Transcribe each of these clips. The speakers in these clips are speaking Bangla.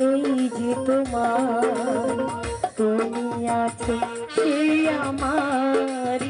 এই যে তোমার তুমি আছে সে আমার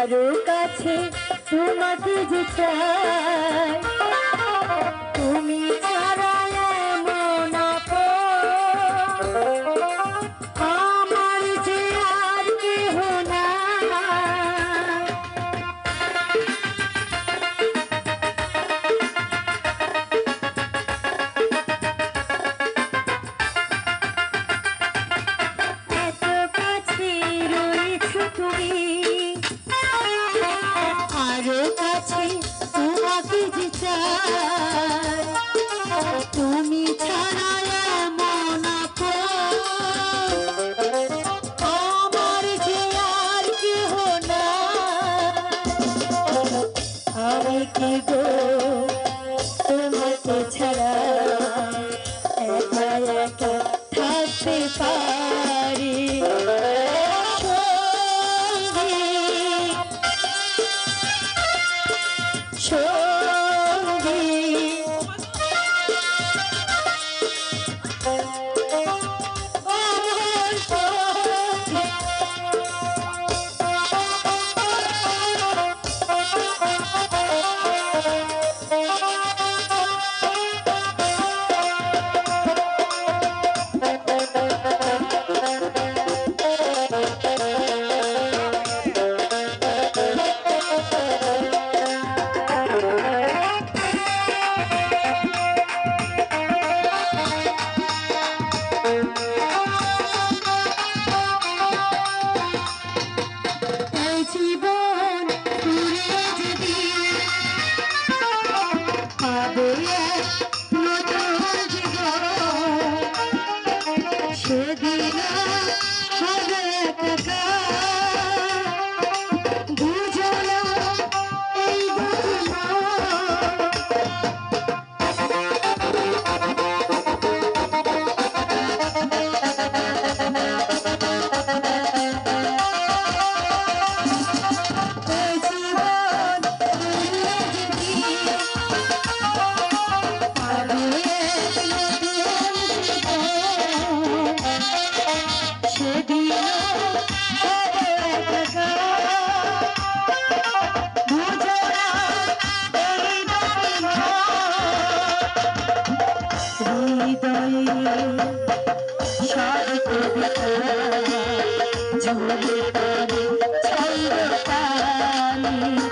কারও কাছে তোমাকে যে চাই তুমি কি গো তোমাকে ছাড়া একা একা থাকতে পার। Thank you.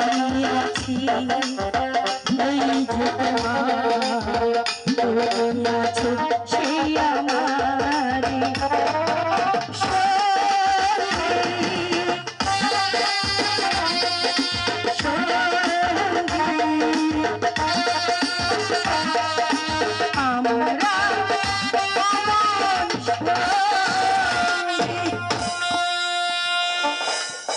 দাঁড়িয়ে আছি। নেই যে তোমার